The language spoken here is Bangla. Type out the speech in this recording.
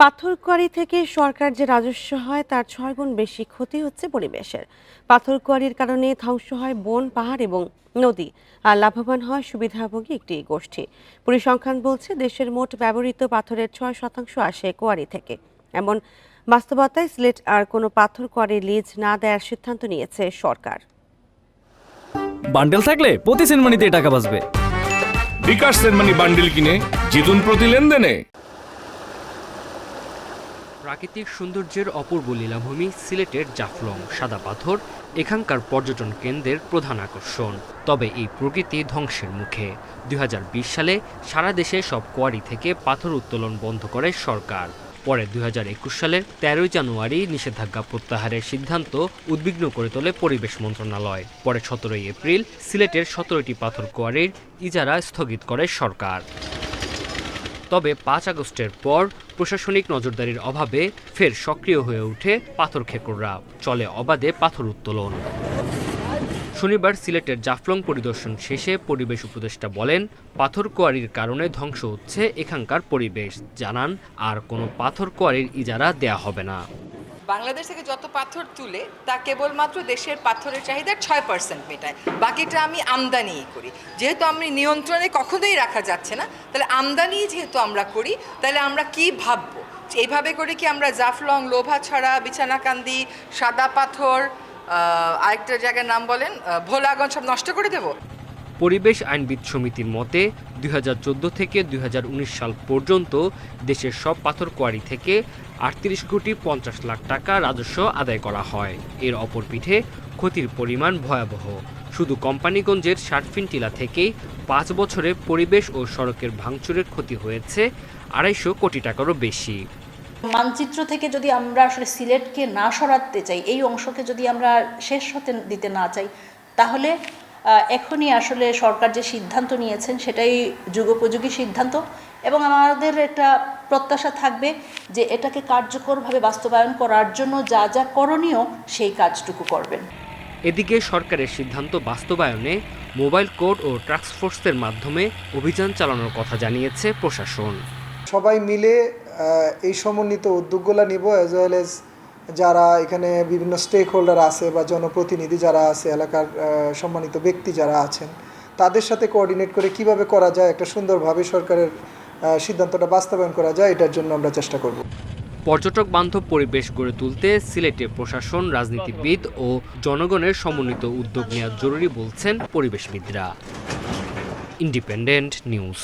পাথরকুয়ারি থেকে সরকার যে রাজস্ব হয় তার ছয় গুণ বেশি ক্ষতি হচ্ছে পরিবেশের। পাথরকুয়ারির কারণে ধ্বংস হয় বন পাহাড় এবং নদী আর লাভবান হয় সুবিধাভোগী একটি গোষ্ঠী। পরিসংখ্যান বলছে দেশের মোট ব্যবহৃত পাথরের ছয় শতাংশ আসে কোয়ারি থেকে। এমন বাস্তবতায় সিলেট আর কোনো পাথর কোয়ারি লিজ না দেওয়ার সিদ্ধান্ত নিয়েছে সরকার। বান্ডেল থাকলে প্রতি সেনমানিতে টাকা বাঁচবে। বিকাশ সেনমানি বান্ডিল কিনে জিতুন প্রতি লেনদেনে। প্রাকৃতিক সৌন্দর্যের অপূর্ব লীলাভূমি সিলেটের জাফলং সাদা পাথর, এখানকার পর্যটন কেন্দ্রের প্রধান আকর্ষণ। তবে এই প্রকৃতি ধ্বংসের মুখে। দুই হাজার বিশ সালে সারা দেশে সব কোয়ারি থেকে পাথর উত্তোলন বন্ধ করে সরকার। পরে দুই হাজার একুশ সালের তেরোই জানুয়ারি নিষেধাজ্ঞা প্রত্যাহারের সিদ্ধান্ত উদ্বিগ্ন করে তোলে পরিবেশ মন্ত্রণালয়। পরে সতেরোই এপ্রিল সিলেটের সতেরোটি পাথর কোয়ারির ইজারা স্থগিত করে সরকার। তবে পাঁচ আগস্টের পর প্রশাসনিক নজরদারির অভাবে ফের সক্রিয় হয়ে ওঠে পাথর খেকড়রা। চলে অবাধে পাথর উত্তোলন। শনিবার সিলেটের জাফলং পরিদর্শন শেষে পরিবেশ উপদেষ্টা বলেন, পাথর কোয়ারির কারণে ধ্বংস হচ্ছে এখানকার পরিবেশ। জানান, আর কোনো পাথর কোয়ারির ইজারা দেয়া হবে না। বাংলাদেশ থেকে যত পাথর তুলে, তা কেবলমাত্র দেশের পাথরের চাহিদার ছয় পার্সেন্ট মেটায়। বাকিটা আমি আমদানিই করি। যেহেতু আমি নিয়ন্ত্রণে কখনোই রাখা যাচ্ছে না, তাহলে আমদানি যেহেতু আমরা করি, তাহলে আমরা কি ভাববো? এইভাবে করে কি আমরা জাফলং লোভা লোভাছড়া, বিছানাকান্দি, সাদা পাথর আরেকটা জায়গার নাম বলেন ভোলাগঞ্জ সব নষ্ট করে দেবো? পরিবেশ আইনবিদ সমিতির মতে, দুই হাজার চোদ্দ থেকে দুই হাজার উনিশ সাল পর্যন্ত দেশের সব পাথর কোয়ারি থেকে আটত্রিশ কোটি পঞ্চাশ লাখ টাকা রাজস্ব আদায় করা হয়। এর অপর পিঠে ক্ষতির পরিমাণ ভয়াবহ। শুধু কোম্পানিগঞ্জের ষাটফিন টিলা থেকেই পাঁচ বছরে পরিবেশ ও সড়কের ভাঙচুরের ক্ষতি হয়েছে আড়াইশো কোটি টাকারও বেশি। মানচিত্র থেকে যদি আমরা আসলে সিলেটকে না সরাতে চাই, এই অংশকে যদি আমরা শেষ হতে দিতে না চাই, তাহলে এখনই আসলে সরকার যে সিদ্ধান্ত নিয়েছেন সেটাই যুগোপযোগী সিদ্ধান্ত এবং আমাদের একটা প্রত্যাশা থাকবে যে এটাকে কার্যকরভাবে বাস্তবায়ন করার জন্য যা যা করণীয় সেই কাজটুকু করবেন। এদিকে সরকারের সিদ্ধান্ত বাস্তবায়নে মোবাইল কোর্ট ও টাস্ক ফোর্সের মাধ্যমে অভিযান চালানোর কথা জানিয়েছে প্রশাসন। সবাই মিলে এই সমন্বিত উদ্যোগগুলো নিব অ্যাজ ওয়েল এজ যারা এখানে বিভিন্ন স্টেক হোল্ডার আছে বা জনপ্রতিনিধি যারা আছে, এলাকার সম্মানিত ব্যক্তি যারা আছেন, তাদের সাথে কোঅর্ডিনেট করে কীভাবে করা যায়, একটা সুন্দরভাবে সরকারের সিদ্ধান্তটা বাস্তবায়ন করা যায়, এটার জন্য আমরা চেষ্টা করব। পর্যটক বান্ধব পরিবেশ গড়ে তুলতে সিলেটে প্রশাসন, রাজনীতিবিদ ও জনগণের সমন্বিত উদ্যোগ নেওয়া জরুরি বলছেন পরিবেশবিদরা। Independent news